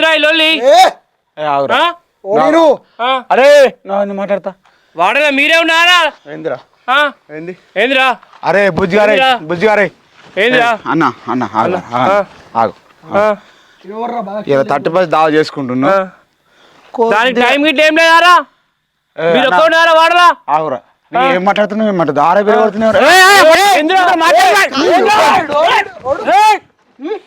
ఏంద్రా ఈ లొల్లి? ఏ! ఏ, ఆగురా. ఆ? ఓ నేను ఆ? అరే నా నేను మాట్లాడతా. వాడనా? మీరే ఉన్నారా? ఏందిరా? ఆ? ఏంది? ఏందిరా? అరే బుజ్జిగారే ఏందిరా? బుజ్జిగారే. ఏందిరా? అన్న అన్న ఆగు, ఆ. ఆగు, ఆగు. ఆ? ఎవర్రా బాగా ఇలా థర్టీ ఫస్ట్ దావా చేసుకుంటున్నా ఆ. దానికి టైం గిట్ల ఏం లేదారా? ఏ, మీరు అన్న, ఒక్క ఉన్నారా? వాడరా? ఆగురా. ఏం మాట్లాడుతున్నావు? పెరగొడుతున్నావు ఏందిరా? ఏయ్!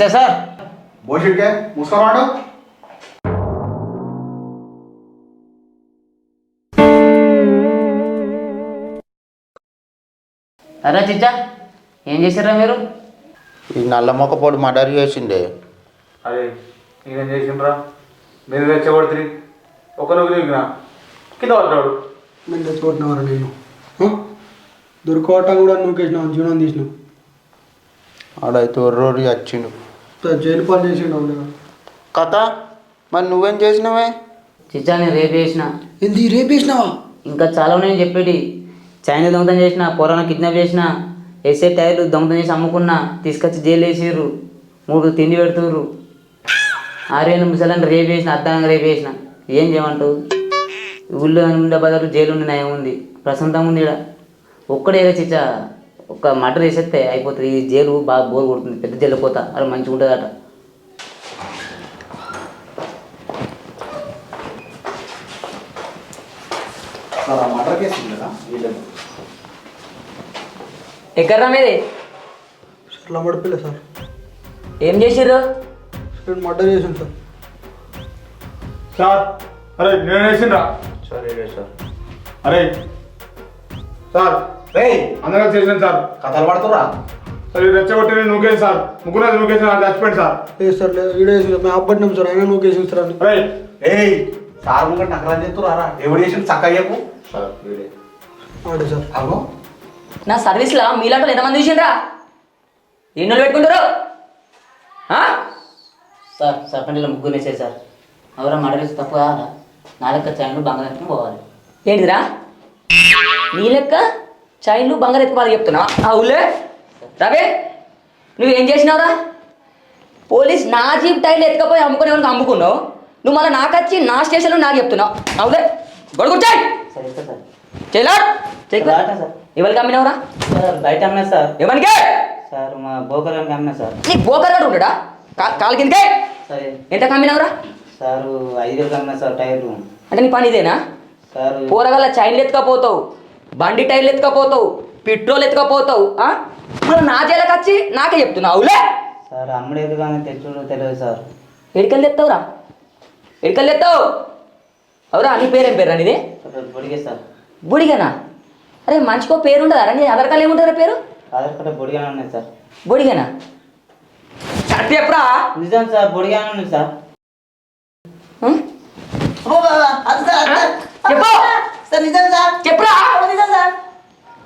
నమస్తే సార్. భోషిడ్కే ముసుకోమాడు అరే చిచ్చా ఏం చేశారా మీరు? ఈ నల్ల మొక్కపోడు మర్డర్ చేసిండే. అరే నేనేం చేసిండ్రా? మీరు రెచ్చగొడుతుంది ఒకరికి దిగిన కింద పడ్డాడు. నేను తెచ్చుకుంటున్నావరా నేను? ఆ? దొరకోట కూడా నూకేసినావు జీవనం తీసినావు. ఆడైతే ఒర్రోరి వచ్చిండు. జైలు పాలు చేసిండు కథ? మరి నువ్వేం చేసినవే? చిచ్చా నేను రేపు చేసిన. ఏంది రేపేసినావా ఇంకా చాలా ఉన్నాయి చెప్పేటి. చైనా దొంగతనం చేసిన పొరాన కిడ్నాప్ చేసిన ఎస్ఏ టైర్లు దొంగతనం చేసి అమ్ముకున్నా తీసుకొచ్చి జైలు వేసిర్రు. మూడు తిండి పెడుతుర్రు. ఆరేళ్ళు ముసలని రేపు చేసిన అద్దానంగా రేపు చేసిన. ఏం చేయమంటావు? ఊళ్ళో ఉండే బదులు జైలు ఉండి నయం ఉంది. ప్రశాంతంగా ఉంది ఇక్కడ ఒక్కడే చిచ్చా. ఒక్క మటర్ వేసేస్తే అయిపోతుంది. ఈ జైలు బాగా బోర్ కొడుతుంది. పెద్ద జైలు పోతా. అది మంచిగా ఉంటుందట. ఎక్కడ్రా మీది? అట్లా పడిపోలే సార్. ఏం చేసిర్రు? నేను మర్డర్ చేసాను సార్. సార్ అరే నేను వేసిండ్రా సరే సార్. అరే సార్ అందరూ చేసాను సార్. కథలు పడుతురా సరే రెచ్చగొట్టి నూకేసి సార్. ముగ్గురు నూకేసి నాకు చచ్చిపోయింది సార్. లేదు సార్ లేదు వేసి మేము అబ్బట్టినాం సార్ ఆయన నూకేసి సార్ ఏయ్! సార్ ముంగట నకరాలు చేస్తురా ఎవడు చేసిన చక్కయ్యకు సార్ వీడే. సార్. అగో. నా సర్వీస్లో మీలాంటి ఎంతమంది చూసిండ్రా? ఎన్నో పెట్టుకుంటారు? సార్ సర్పంచ్లో ముగ్గురు వేసేది సార్. ఎవరో మడలేసి తప్పు కావాలా నా లెక్క చైన్లు బంగారు ఎత్తుకుని పోవాలి. ఏంటిదిరా? నీ లెక్క? చైన్లు బంగారు ఎత్తుకోవాలి చెప్తున్నా. ఊళ్ళే రవి నువ్వేం చేసినావురా? పోలీస్ నా జీప్ టైర్లు ఎత్తుకపోయి అమ్ముకునే వాళ్ళకి అమ్ముకున్నావు. నువ్వు మళ్ళీ నాకు వచ్చి నా స్టేషన్లో నాకు చెప్తున్నావు అవులే గొడుగుచ్చాయి సార్ ఎవరికి అమ్మినవురా? బయట అమ్మినా సార్. ఎవరికి? సార్ మా బోకర్ గారికి అమ్మినా సార్. నీ బోకర్ గడు ఉంటాడా కా- కాలు కిందకే? ఎంత కమ్మినవురా సార్ ఐదు వేలకు అమ్మినా సార్ టైర్లు. అంటే నీ పని ఇదేనా? సార్ కూరగాయల చైన్లు ఎత్తుకపోతావు. బండి టైర్లు ఎత్తుకపోతావు పెట్రోల్ ఎత్తుకపోతావు? మళ్ళీ నా జైలకు వచ్చి నాకే చెప్తున్నావు అవులే సార్ అమ్ముడేది కానీ తెచ్చుడు తెలియదు సార్. ఎడికల్ ఎత్తావురా ఎడికల్ ఎత్తావు అవురా నీ పేరేం పేరు నీది? Sir Bodige sir. బుడిగనా? అరే మంచికో పేరు ఉండదా నీ ఆధార్ కార్డు ఏముంటుందా పేరు? ఆధార్ కార్డు బొడిగానే ఉన్నాయి సార్. బుడిగనా? కరెక్ట్ చెప్పరా నిజం సార్ బొడిగానే ఉన్నాయి సార్. ఉం? చెప్పు చెప్పురా?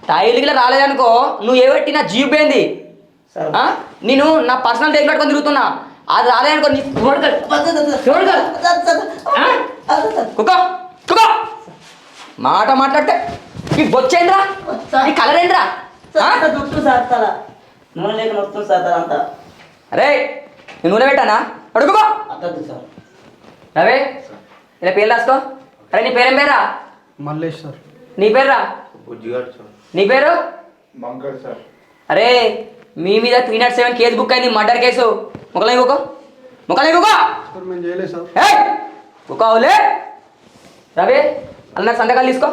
టైల్ గిట్ల రాలేదనుకో నువ్వు ఏబట్టి నా జీప్ ఏంది సార్. ఆ? నేను నా పర్సనల్ టైల్ పెట్టుకొని తిరుగుతున్నా. అది రాలేదనుకో నీ ఆ? కుక్కో కుక్కో. మాట మాట్లాడితే ఈ బొచ్చేంద్రా ఈ కలర్ ఏంద్రా? ఆ? నూనె లేక వస్తుంది సార్ తల అంతా? అరే నేను నూనె పెట్టానా? అడుగుకో సార్. రవే ఇలా పేరు రాసుకో? అరే నీ పేరేం పేరా? మల్లేష్ సార్. నీ పేరురా? బుజ్జిగాడు సార్. నీ పేరు? మంకడ్ సార్. అరే మీ మీద three nought seven case book అయింది మర్డర్ కేసు. ముఖలై కుకో ముఖలై కుకో సార్ మేము చేయలేదు సార్. ఏయ్! కుకోలే రవి అన్న సంతకాలు తీసుకో.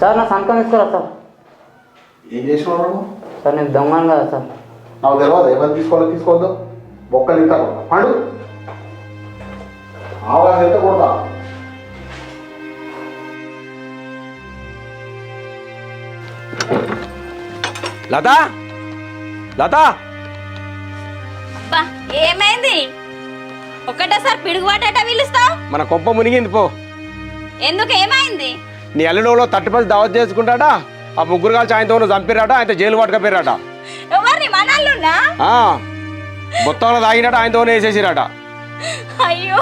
సార్ నా సంతకం తీసుకోరా సార్? ఏం చేసినావు నువ్వు? సార్ నేను దొంగను కదా సార్. నాకు తెలియదు ఎవరు తీసుకోవాలో తీసుకోవద్దు. బొక్కలు ఇంత పండు. ఆవాజ్ ఎంత కొడతా? లత? లత? అబ్బా ఏమైంది? ఒకటేసారి పిడుగుబాటట పిలుస్తావు? మన కొంప మునిగింది పో. ఎందుకు ఏమైంది? నీ అల్లుడోలో తట్టుపల్లి దావత్ చేసుకుంటాట ఆ ముగ్గురు కాల్చి ఆయనతో చంపిరాట ఆయన జైలు పట్టుకపోయారట మొత్తంలో తాగినట ఆయనతో వేసేసిరట అయ్యో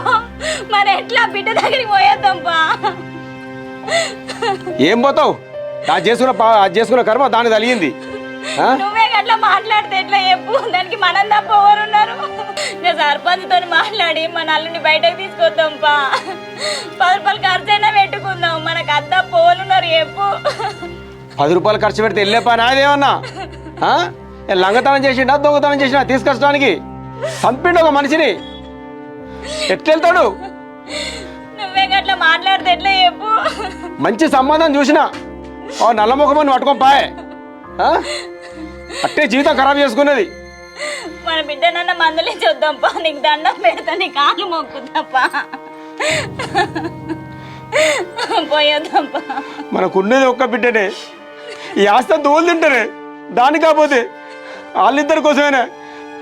మరి ఎట్లా బిడ్డ దగ్గరికి పోయేద్దాంపా? ఏం పోతావు? అది చేసుకున్న అది చేసుకున్న కర్మ దాన్ని తలిగింది? నువ్వే అట్లా మాట్లాడితే ఎట్లా చెప్పు? దానికి మనం తప్ప ఎవరున్నారు? నేను సర్పంచ్తో మాట్లాడి మన అల్లుని బయటకు తీసుకొద్దాంపా పది రూపాయలు ఖర్చు అయినా పెట్టుకుందాం. మనకు అద్ద పోలున్నారు చెప్పు. పది రూపాయలు ఖర్చు పెడితే వెళ్ళే పని అదేమన్నా లంగతనం చేసిండా దొంగతనం చేసినా తీసుకొచ్చడానికి? చంపిండు ఒక మనిషిని. ఎట్లెళ్తాడు నువ్వే అట్లా మాట్లాడితే ఎట్లా చెప్పు? మంచి సంబంధం చూసిన. ఓ నల్ల ముఖమని పట్టుకొని పాయే. ఆ? అట్టే జీవితం ఖరాబ్ చేసుకున్నది. మన బిడ్డనన్న మందులే చూద్దాంపా. నీకు దండం పెడతా నీ కాలు మొక్కుదాపా పోయేద్దాంపా. మనకున్నది ఒక్క బిడ్డనే. ఈ ఆస్తి తోలు తింటారే దాని కాకపోతే వాళ్ళిద్దరి కోసమేనే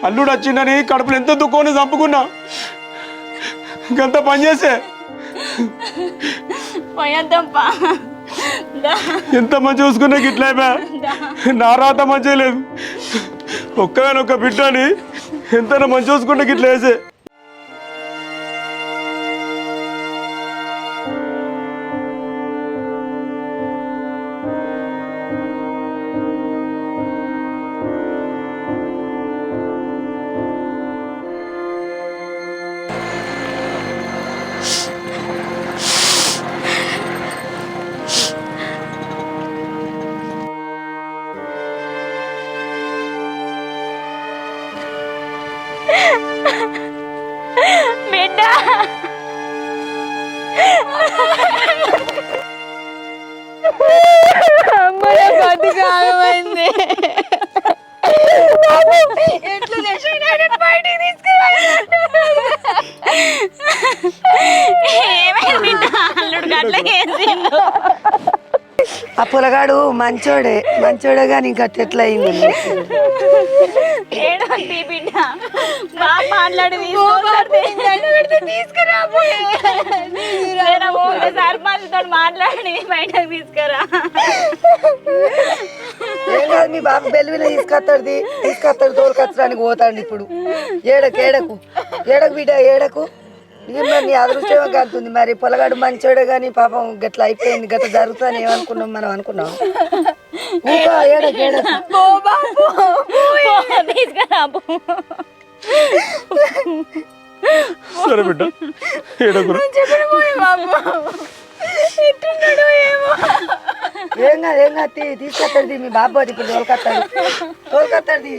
అల్లుడు వచ్చిండని కడుపులు ఎంత దుఃఖాన్ని చంపుకున్నా. ఇంకంత పని చేసే పోయేద్దాంపా. ఎంత మంచి చూసుకున్నా గిట్లా నా రాత మంచిగా లేదు. ఒక్కగానొక్క బిడ్డని ఎంత మంచి చూసుకుంటే గిట్లా వేసే మంచోడే మంచోడే కానీ ఇంకా అయింది? ఏడంతి బిడ్డ? బాగా మాట్లాడి తీసుకురా సర్పంచ్ తోటి మాట్లాడి బయటకు తీసుకురా. ఏం కాదు మీ బాబు బెల్లివిన తీసుకొస్తాడు తీసుకొస్తాడు తోలుకొచ్చడానికి పోతాడు ఇప్పుడు. ఏడకు ఏడకు ఏడకు బిడ్డ ఏడకు. ఏం మరి నీ అదృష్టం కాదుతుంది మరి పొలగాడు మంచోడే కానీ పాపం గట్ల అయిపోయింది గట్ల జరుగుతుందని ఏమనుకున్నాం మనం అనుకున్నాం? ఇంకా ఏడకు ఏడకు తీసుకురా పో. సరే బిడ్డ ఏడకురు ఏం కాదు ఏం కాదు తీ- తీసుకొస్తాడు మీ బాబు అది ఇప్పుడు తోలుకొస్తాడు. తోలుకొస్తాడు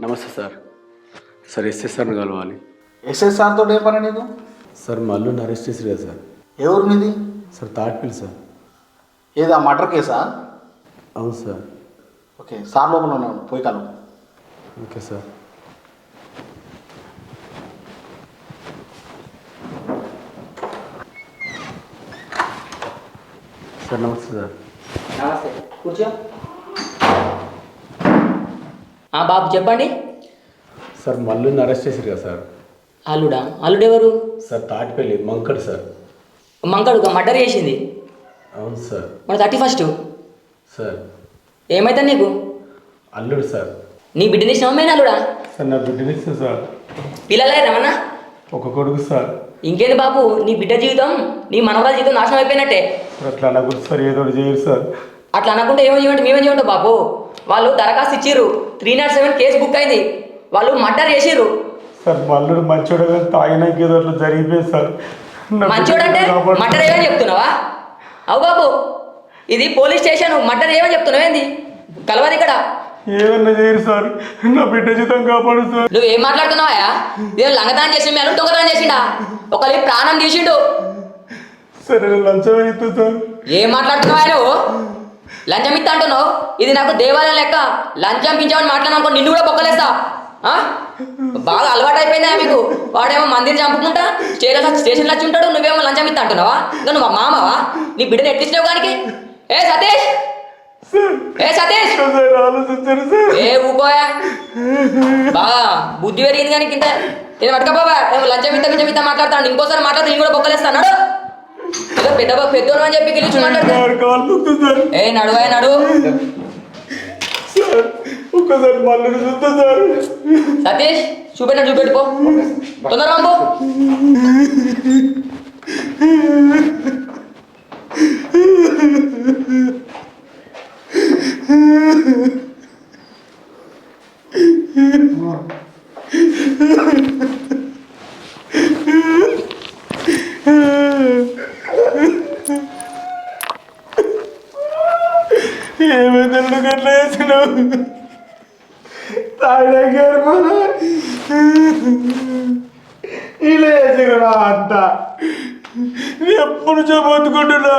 నమస్తే సార్. సార్ ఎస్ఎస్ సార్ని కలవాలి. ఎస్ఎస్ఆర్ తోటి ఏం పని నీకు సార్ మల్లుని అరెస్ట్ చేసారు కదా సార్. ఎవరు మీది సార్ తాటిపిల్ సార్. ఏది మర్డర్ కేసా? అవును సార్. ఓకే సార్ లోపల ఉన్నాడు. పోయి కలు ఓకే సార్ సార్ నమస్తే సార్ నమస్తే కూర్చో ఆ బాబు చెప్పండి. సార్ మల్లుని అరెస్ట్ చేసారు కదా సార్ అల్లుడా? అల్లుడు ఎవరు sir Tatipalli Mankad sir Mankad murder చేసింది? అవును సార్ మన థర్టీ ఫస్ట్? సార్ ఏమైతే నీకు? అల్లుడు సార్ నీ బిడ్డని అల్లుడా సార్ నా బిడ్డనిస్తే సార్. పిల్లలే రమణ ఒక కొడుకు సార్. ఇంకేంది బాబు నీ బిడ్డ జీవితం నీ మనవరాల జీవితం నాశనం అయిపోయినట్టే. సార్ అట్లా అనకూడదు సార్ ఏదో చేయరు సార్. అట్లా అనకుండా ఏమో చేయమంటే మేమేం చేయమంటాం బాబు వాళ్ళు దరఖాస్తు ఇచ్చిర్రు three nought seven case book అయింది. వాళ్ళు మర్డర్ చేసిర్రు. సార్ మల్లుడు మంచోడు తాగినాక ఏదో అట్లా జరిగిపోయింది సార్. బిడ్డని కాపాడు- మర్డర్ ఏమని చెప్తున్నావా? అవు బాబు ఇది పోలీస్ స్టేషన్ మర్డర్ ఏమని చెప్తున్నావేంది కలవదు ఇక్కడ ఏమన్నా చేయరు సార్. నా బిడ్డ జీతం కాపాడు సార్. నువ్వు ఏం మాట్లాడుతున్నావా ఏం లంగదానం చేసి మేము దొంగదానం చేసిండా? ఒకరి ప్రాణం తీసిండు. సరే నేను లంచం ఇస్తా సార్. ఏం మాట్లాడుతున్నావా నువ్వు? లంచం ఇస్తా అంటున్నావు? ఇది నాకు దేవాలయం లెక్క. లంచం పించామని మాట్లాడినాకో నిన్ను కూడా బొక్కలేస్తా ఆ? బాగా అలవాటు అయిపోయిందా మీకు? వాడేమో మందిని చంపుకుంటా స్టేషన్ స్టేషన్లో వచ్చి ఉంటాడు నువ్వేమో లంచం ఇస్తా అంటున్నావా? నువ్వు మా మామవా? నీ బిడ్డను ఎట్టించినావు దానికి ఏ సతీష్! ఏ సతీష్? సార్ ఆలోచించారు సార్ ఏ ఊకోయా? బాగా బుద్ధి పెరిగింది కానీ కింద. నేను పట్టుక బాబా. ఏమో లంచం ఇంత గింజం ఇంత మాట్లాడతాను ఇంకోసారి మాట్లాడితే నేను కూడా బొక్కలేస్తాను నడు. ఏదో పెద్ద బాబు పెద్దోడు అని చెప్పి గెలిచి మాట్లాడతా. సార్ కాలు నొక్కుతుంది సార్ ఏ నడువా నడు. సార్ ఒక్కసారి మల్లుడు చూస్తా సార్ సతీష్. చూపెట్టిన చూపెట్టుకో తొందర బాబు ఏమైంది అల్లుడు అట్లా చేసినావు తాగినాక ఇలా చేసినా అంత. ఎప్పుడు చెప్పొత్తుకుంటున్నా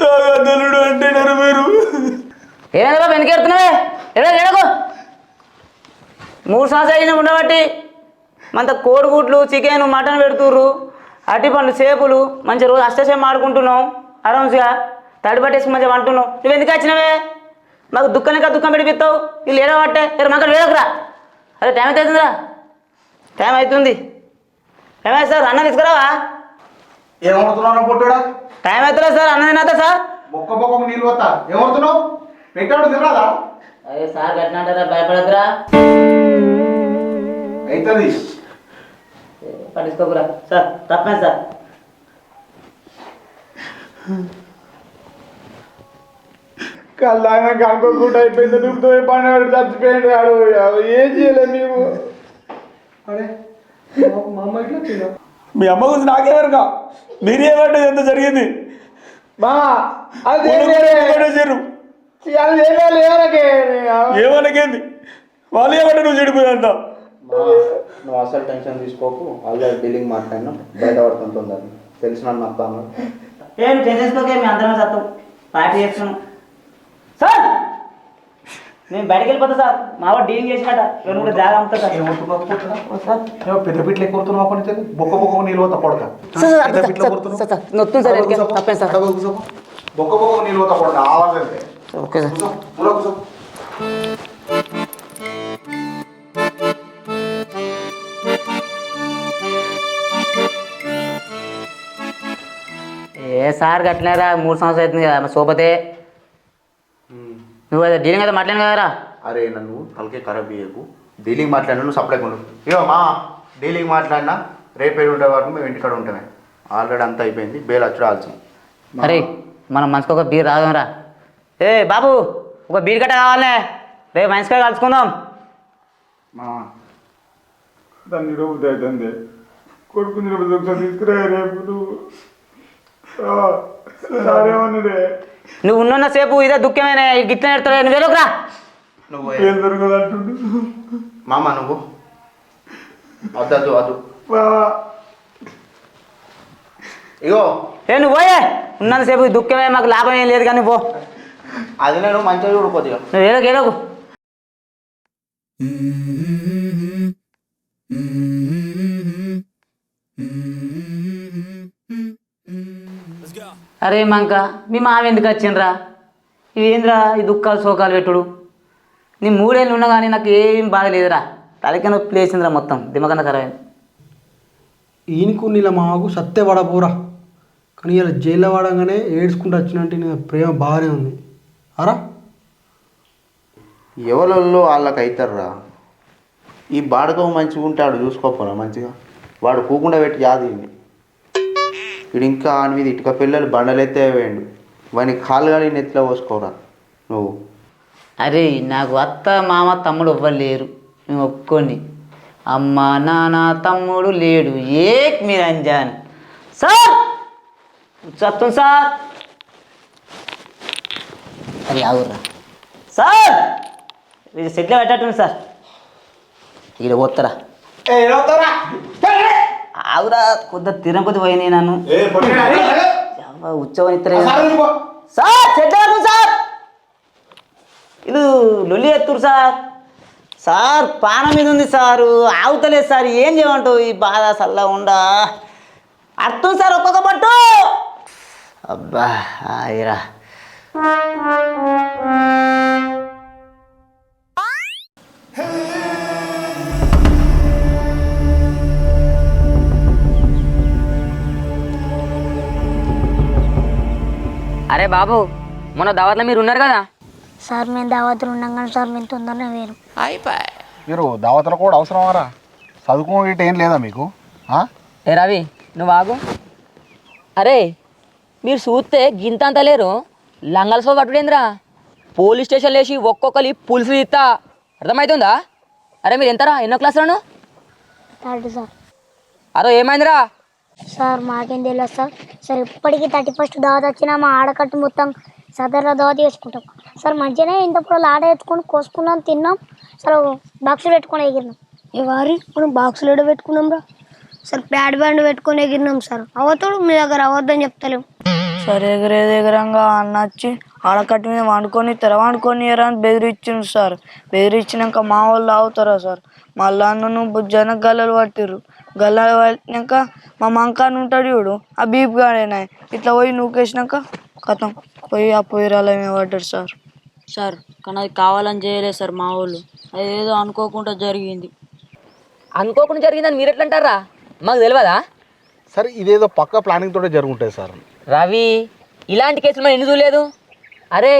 తాగదలుడు అంటున్నారు మీరు ఏమైంది బాబు ఎందుకు ఎడుతున్నావే ఎడో ఎడకు మూడు సంవత్సరాలు అయినా ఉండబట్టి మంత కోడిగుడ్లు చికెన్ మటన్ పెడుతుర్రు. అరటి పండ్లు చేపులు మంచి రోజు అష్టసేమ ఆడుకుంటున్నాం ఆరామ్స్గా తడి పట్టేసి మంచిగా అంటున్నావు నువ్వు ఎందుకు వచ్చినావే? మాకు దుఃఖానిక దుఃఖం పెడిపిస్తావు. వీళ్ళు ఏడో పట్టే ఎరు మాకు వేడకురా అరే టైం అవుతుందిరా టైం అవుతుంది ఏమైంది సార్ అన్న తీసుకురావా? ఏమవుతున్నావు పొట్టుడా? టైం అవుతుందా సార్ అన్న తినదా సార్? బొక్క బొక్క నీళ్ళు వస్తా ఏమవుతున్నావు పెట్టాడు తినరాదా? అదే సార్ కట్టినంటారా భయపడద్దురా? అవుతుంది పట్టించుకోకురా. సార్ తప్పే సార్? కళ్ళాగా కనుకోకుండా అయిపోయింది. నువ్వుతో పని చచ్చిపోయింది వాడు. ఏం చేయలేదు మేము. అరే మా- అమ్మ ఇట్లా మీ అమ్మ గురించి నాకేమరగా మీరేమంటే ఎంత జరిగింది. మా అది చేరు. ఏమనకేంది? వాళ్ళు ఏమంటే నువ్వు చెడిపోయాడంట నువ్వు అసలు టెన్షన్ తీసుకోకు. ఆల్రెడీ బిల్లింగ్ మాట్లాడినా బయట పడుతుంటుంది. తెలిసిన వాళ్ళు నాకు అన్నారు ఏ చేసేసుకోకే మేము అందరం సత్తాం. పార్టీ చేస్తున్నాం. సార్! నేను బయటకు వెళ్ళిపోతా సార్. మా వాడు డీలింగ్ చేసినట. నేను కూడా జాగా అమ్ముతా సార్. ఓ సార్ ఏమో పెద్ద బిట్లు ఎక్కువ కొడుతున్నావు అప్పటి నుంచి. బొక్క బొక్క నీళ్ళు పోతా కొడక సార్. తప్పేం సార్. బొక్క బొక్క నీళ్ళు పోతా కొడక ఆవాలంటే ఓకే సార్ ఏ సార్ గట్లేరా మూడు సంవత్సరాలు అవుతుంది కదా సోపతే. నువ్వు అది డీలింగ్ అయితే మాట్లాడిన కదరా? అరే నన్ను తలకే ఖరాబ్ చేయకు. డీలింగ్ మాట్లాడినా నువ్వు సప్లై కొను. ఇగో మా డీలింగ్ మాట్లాడినా రేపేడు ఉండే వరకు మేము ఇంటికాడ ఉంటామే. ఆల్రెడీ అంతా అయిపోయింది బేల్ వచ్చి ఆల్సం అరే మనం మనసుకు ఒక బీర్ రాదాంరా ఏ బాబు ఒక బీర్ కట్ట కావాలనే. రేపు మంచిగా కలుసుకుందాం. మా దాన్ని నిరూపిత అవుతుంది కొడుకు నిరూపిత ఒకసారి తీసుకురా రేపు నువ్వు. నువ్వు ఉన్న సేపు ఇదే దుఃఖమేనే గిట్ల ఎడతాడు నువ్వు వెళ్ళకురా నువ్వు ఏం? దొరకదు అంటుండు. మామ నువ్వు? వద్దద్దు వద్దు ఇగో. ఏ నువ్వు పోయే. ఉన్నంత సేపు ఈ దుఃఖమే మాకు లాభం ఏం లేదు కానీ పో. అది నేను మంచిగా చూడకపోతే నువ్వు ఏదో ఏదోకు అరే మంక మీ మామ ఎందుకు వచ్చిండ్రా? ఇవేంద్రా ఈ దుఃఖాలు శోకాలు పెట్టుడు? నీ మూడేళ్ళు ఉన్నా కానీ నాకు ఏం బాధ లేదురా. తలకి నొప్పి లేచిందిరా మొత్తం దిమకన్నా ఖరాబ్ అయింది. ఈయనకు నీళ్ళ మాకు సత్తే పడపోరా. కానీ ఇలా జైల్లో పడగానే ఏడ్చుకుంటూ వచ్చినట్టు నీ ప్రేమ బాగానే ఉంది. అరా? ఎవరిలో వాళ్ళకి అవుతారురా ఈ బాడకం మంచిగా ఉంటాడు చూసుకోపోరా మంచిగా? వాడు కూకుండా పెట్టి యాది వీడు ఇంకా ఆని మీద ఇటుక పిల్లలు బండలెత్తే వేయండు. వాని కాలు గాలి నెత్తిలో పోసుకోరా నువ్వు? అరే నాకు అత్త మామ తమ్ముడు ఎవ్వరు లేరు. మేము ఒప్పుకోండి అమ్మ నాన్న తమ్ముడు లేడు. ఏక్ మీరు అంజాన్ సార్! చెప్తాం సార్! అది ఆగుర్రా. సార్! ఇది సెట్లో పెట్టట్టుంది సార్. ఇక్కడ పోతారా ఆగురా కొద్దిగా తిరం కొద్ది పోయినాయి నన్ను. ఉత్సవం సార్ సెట్ సార్ ఇది లొల్లి ఎత్తురు సార్. సార్ పానం మీద ఉంది సారు. ఆగుతలేదు సార్. ఏం చేయమంటావు? ఈ బాధ సల్లా ఉండా. అర్థం సార్ ఒక్కొక్క పట్టు. అబ్బా ఆయరా అరే బాబు మొన్న దావత్లో మీరు ఉన్నారు కదా? సార్ మేము దావతులు ఉన్నాం కానీ సార్ మేము తొందరనే వేరు. మీరు దావతలు కూడా అవసరమారా? చదువుకో ఇటు ఏం లేదా మీకు? ఆ? ఏ రవి నువ్వు ఆగు. అరే మీరు చూస్తే గింతంత లేరు. లంగల్సో పట్టుడేంద్రా? పోలీస్ స్టేషన్ లేచి ఒక్కొక్కరి పులుసు ఇస్తా అర్థమవుతుందా అరే మీరు ఎంతరా? ఎన్నో క్లాసులను థర్డ్ సార్. అరే ఏమైందిరా? సార్ మాకేం తెలియదు సార్. సార్ ఇప్పటికీ థర్టీ ఫస్ట్ దావత్ వచ్చినా మా ఆడకట్టు మొత్తం సదర్లో దావత్ చేసుకుంటాం సార్ మంచిగానే ఇంత పొలాలు ఆడ ఎత్తుకొని కోసుకున్నాం తిన్నాం. సార్ బాక్సులు పెట్టుకొని ఎగిరినాం. ఎవరి మనం బాక్సులు ఎడ పెట్టుకున్నాం రా? సార్ ప్యాడ్ బ్యాండ్ పెట్టుకొని ఎగిరినాం సార్. అవతోడు మీ దగ్గర అవద్దని చెప్తలేం. సరే ఎగరేది ఎగరంగా అన్న వచ్చి ఆడకట్టు మీద వండుకొని తెర వండుకొని అని బెదిరించిండు సార్. బెదిరించినాక మా వాళ్ళు ఆగుతారా సార్? మళ్ళా నన్ను బుజ్జన గల్లలు పట్టిర్రు. గల్లలు పట్టినాక మా మంకాన్ని ఉంటాడు చూడు ఆ బీప్ గాడేనా ఇట్లా పోయి నూకేసినాక కథం పోయి ఆ పొయ్యిరాల మీద పడ్డాడు సార్. సార్ కానీ అది కావాలని చేయలేదు సార్ మా వాళ్ళు. అది ఏదో అనుకోకుండా జరిగింది. అనుకోకుండా జరిగిందని మీరు ఎట్లా అంటారా మాకు తెలియదా సరే ఇదేదో పక్క ప్లానింగ్ తోటే జరుగుంటుంది సార్. రవి ఇలాంటి కేసులు మనం ఎన్ని చూడలేదు? అరే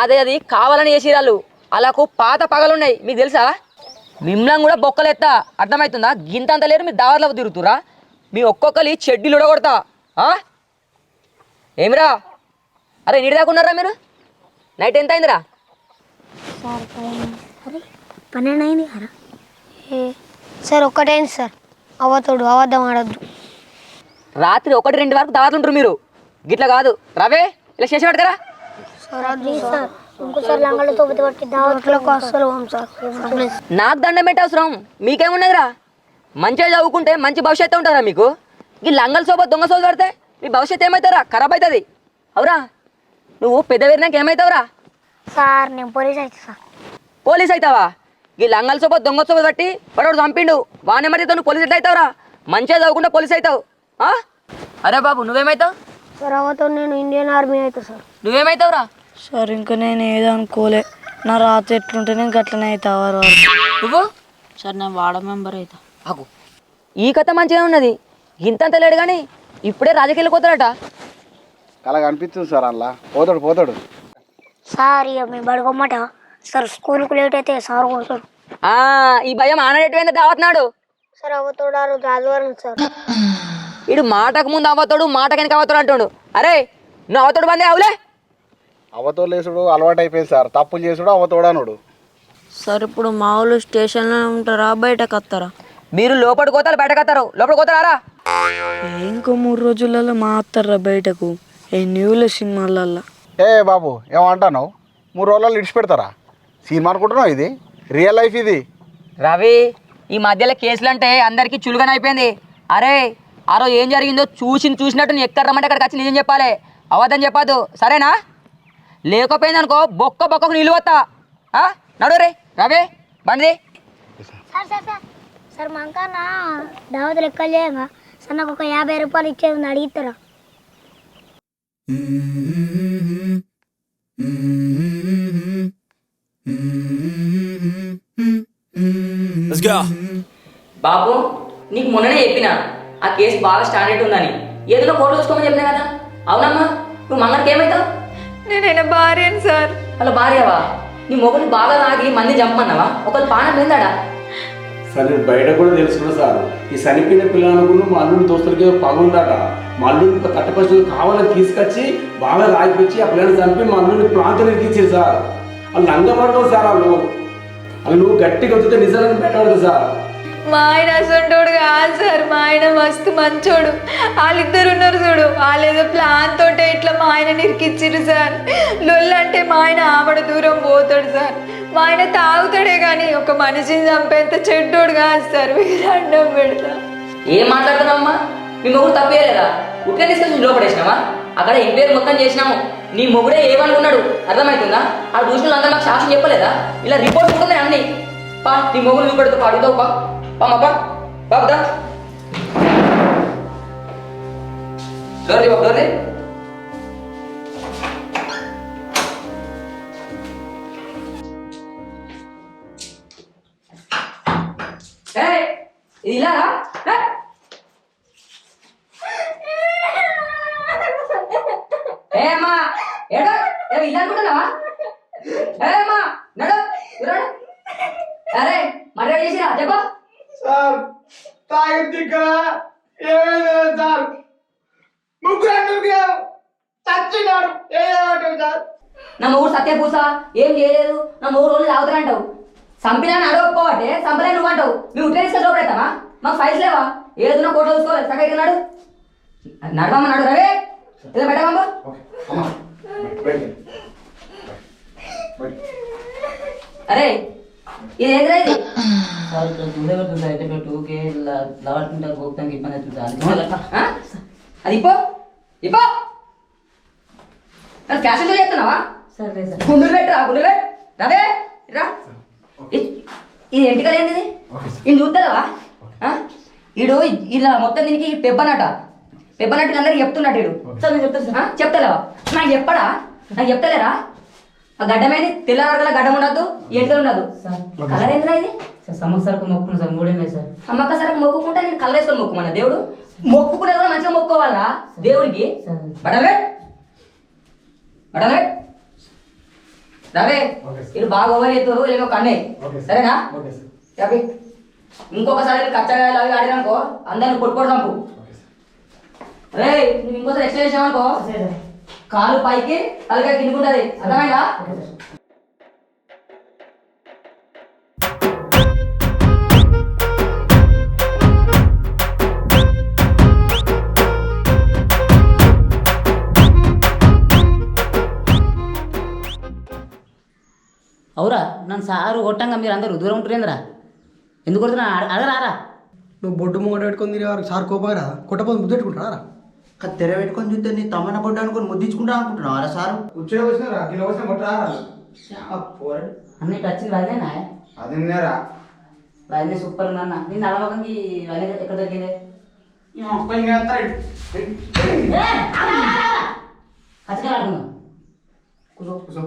అదే అది కావాలని చేసి వాళ్ళు అలాకు పాత పగలున్నాయి మీకు తెలుసా? మిమ్మల్ని కూడా బొక్కలెత్తా. అర్థమవుతుందా గింతంత లేరు మీరు దావర్లో తిరుగుతురా మీ ఒక్కొక్కరి చెడ్డీలు ఉడగొడతా? ఏమిరా? అరే నీటి దాకున్నారా మీరు? నైట్ ఎంత అయిందిరా? పన్నెండు. అయింది సార్ ఒక్కటైంది సార్. అవతోడు అవద్దం ఆడద్దు. రాత్రి ఒకటి రెండు వరకు దావతుంటారు మీరు. గిట్ల కాదు. రవే ఇలా చేసి పడతారా? సార్ ఇంకోసారి లంగళ్ళతో పట్టి దావట్లకు అస్సలు పోం సార్. నాకు దండం పెట్టే అవసరం. మీకేమున్నదిరా? మంచిగా చదువుకుంటే మంచి భవిష్యత్తు ఉంటారా మీకు. ఈ లంగల్ సోబత్ దొంగ సోలు పడితే నీ భవిష్యత్తు ఏమవుతారా ఖరాబ్ అవుతుంది. అవురా? నువ్వు పెద్ద పెరిగినాక ఏమవుతావురా సార్ నేను పోలీస్ అయితే సార్. పోలీస్ అవుతావా? ఈ లంగల్ సోబత్ దొంగ సోబత్ బట్టి వాడు చంపిండు. వానే మరి నువ్వు పోలీస్ ఎట్లా అవుతావురా? మంచిగా చదువుకుంటే పోలీస్ అవుతావు? అరే బాబు నువ్వేమవుతావు సార్ అవతో నేను ఇండియన్ ఆర్మీ అవుతా సార్. నువ్వేమవుతావురా సార్ ఇంకా నేను ఏదో అనుకోలే. నా రాత్రి ఎట్లుంటే నేను గట్లనే అవుతావారు నువ్వు? సార్ నేను వాడ మెంబర్ అవుతా ఆగు. ఈ కథ మంచిగా ఉన్నది. ఇంతంత లేడు కానీ ఇప్పుడే రాజకీయాలకు పోతాడట అలా కనిపిస్తుంది సార్ అలా పోతాడు పోతాడు. సార్ ఇక మేము పడుకోమాట. సార్ స్కూల్కి లేట్ అయితే సార్ కొడతాడు ఆ, ఈ భయం ఆనడేటువంటి దావతున్నాడు సార్ అవతోడు ఆ రోజు ఆదివారం సార్. ఇడు మాటకు ముందు అవ్వతాడు మాట వెనక అవతాడు అంటాడు. అరే నువ్వు అవతాడు బందే అవులే. అవతోడు లేసుడు అలవాటు అయిపోయింది సార్. తప్పులు చేసుడు అవతోడనుడు సార్ ఇప్పుడు మా వాళ్ళు స్టేషన్లో ఉంటారా బయటకు వస్తారా? మీరు లోపలికి పోతారు బయటకు వస్తారు. లోపలికి పోతారా ఇంకో మూడు రోజులలో మాస్తారా బయటకు. ఏ న్యూల సినిమాలల్లో. ఏ బాబు ఏమంటావు మూడు రోజుల్లో ఇడిచిపెడతారా సినిమా అనుకుంటున్నావు ఇది? రియల్ లైఫ్ ఇది? రవి ఈ మధ్యలో కేసులు అంటే అందరికీ చులుగన అయిపోయింది అరే ఆ రోజు ఏం జరిగిందో చూసి చూసినట్టు నీ ఎక్కడ రమ్మంటే అక్కడికి వచ్చి నిజం చెప్పాలి. అవద్దని చెప్పద్దు. సరేనా? లేకపోయింది అనుకో బొక్క బొక్కకు నీళ్ళు వస్తా ఆ? నడు రే రవి బండి సార్ మా లెక్కలు చేయంగా. సార్ నాకు ఒక యాభై రూపాయలు ఇచ్చేది ఉంది అడిగిస్తారా బాబు నీకు మొన్ననే చెప్పిన. ఆ కేసు బాగా స్టాండర్డ్ ఉందని ఏదో కోర్టు చూసుకోమని చెప్పినా కదా? అవునమ్మా నువ్వు మంగళకి ఏమవుతావు నేనైనా భార్యను సార్. వాళ్ళ భార్యవా? నీ మొగుడు బాగా తాగి మంది చంపమన్నావా? ఒకళ్ళు పానం పోయిందాడా సార్ నేను బయట కూడా తెలుసుకున్నా సార్. ఈ చనిపోయిన పిల్లలకు మా అల్లుడి దోస్తులకి ఏదో పగ ఉందట. మా అల్లుడిని కట్టపరిచయం కావాలని తీసుకొచ్చి బాగా రాగిపించి ఆ పిల్లని చంపి మా అల్లుడిని ప్రాంతం ఇచ్చారు సార్. వాళ్ళు లంగపడతారు సార్ వాళ్ళు. వాళ్ళు నువ్వు గట్టిగా వదిలితే నిజాలను పెట్టకూడదు సార్. మా ఆయన అసంటోడు కాదు సార్. మా ఆయన మస్తు మంచోడు. వాళ్ళిద్దరు ఉన్నారు చూడు. వాళ్ళు ఏదో ప్లాన్ తోటే ఇట్లా మా ఆయన నిరికిచ్చిరు సార్. లొల్లంటే మా ఆయన ఆవిడ దూరం పోతాడు సార్. మా ఆయన తాగుతాడే కానీ ఒక మనిషిని చంపేంత చెడ్డోడు కాదు సార్. మీరు పెడతా. ఏం మాట్లాడుతున్నావమ్మా? మీ మొగుడు తప్పేలేదా ఉట్టే తీసుకొని లోపడేసినావా అక్కడ ఎంక్వైరీ మొత్తం చేసినాము. నీ మొగుడే ఏమనుకున్నాడు? అర్థమవుతుందా ఆ ట్యూషన్లు అందరూ నాకు సాక్ష్యం చెప్పలేదా? ఇలా రిపోర్ట్ ఉంటున్నాయి అన్ని. పా నీ మొగుడు చూపెడుతూ అడుగుతావు పా. పా మా పా బాబుదా డోర్ది బాబు డోర్ది ఏయ్, ఇది ఇలారా ఏయ్. ఏ ఇలా అనుకుంటున్నావా ఏ అమ్మా నడు ఇరాడు అరే మరి చేసిరా చెప్పు సార్ తాగింది ఇక్కడ ఏమైంది సార్ ముగ్గురు అన్నుగా చచ్చినాడు ఏమంటావు సార్ నా మొగుడు సత్యపూస ఏం చేయలేదు నా మూడు రోజులు తాగుతారంటావు చంపినా అడగకపోవటే చంపలే నువ్వు అంటావు మేము ఉట్టే తీసుకొని చూపెడతావా మాకు ఫైల్స్ లేవా ఏదో కోట చూసుకోవాలి సగైతే నాడు నడవమ్మ నడు రవే. ఏదో పెట్టమమ్మ అరే ఇది ఏంద్రా ఇది? అది ఇప్పో ఇప్పో. చేస్తున్నావా? సరే సార్. గుండు పెట్టరా గుండు పెట్ట. రవే రా. ఇ- ఇది ఈడు ఇలా మొత్తం దీనికి పెబ్బనట. పెబ్బనట్టు అందరికి చెప్తున్నట్టు చెప్తాను సార్ చెప్తలేవా? నాకు చెప్పడా నాకు చెప్తలేరా ఆ గడ్డమేది తెల్లవారు గడ్డం ఉండద్దు ఎంటికలు ఉండదు కలర్ ఏంటిరా ఇది? సంవత్సరాలకు మొక్కును సార్ మూడేమే సార్. అమ్మక్క సరకు మొక్కుకుంటే నేను కలర్ వేసుకొని మొక్కుమన్నా దేవుడు? మొక్కుకునే కూడా మంచిగా మొక్కుకోవాలా దేవుడికి. బడలే బడలే రవే ఇది బాగా ఓవర్ ఎత్తురు ఏమో కన్నే. సరేనా? ఇంకొకసారి కచ్చగాయలు అవి ఆడినాకో అందరిని కొట్టుకోడు చంపు. రే నువ్వు ఇంకోసారి ఎక్స్ట్రా చేసావనుకో కాలు పైకి తలకాయ కిందుకుంటది. అర్థమైందా? అవురా నన్ను సారు కొట్టంగా మీరు అందరూ దూరం ఉంటురేంద్రా ఎందుకు కొడుతున్నా? అడగరారా? నువ్వు బొడ్డు ముంగట పెట్టుకొని తిరిగే వారికి సార్ కోపం రాదా కొట్టపోతే ముద్దు పెట్టుకుంటారా? తెర పెట్టుకొని చూస్తే నీ తమ్మన పొడ్డు అనుకుని ముద్దించుకుంటా అనుకుంటున్నావు అరా సారు? కూర్చో వచ్చినారా కిలో వచ్చిన కొట్టరా పోరాడు అన్నీ వచ్చింది వదిలేనా అది నిన్నేరా. వదిలే సూపర్ నాన్న. నేను అలవకంకి వదిలే ఎక్కడ దొరికింది? ఖచ్చితంగా ఆడుకుందాం కూర్చో కూర్చో.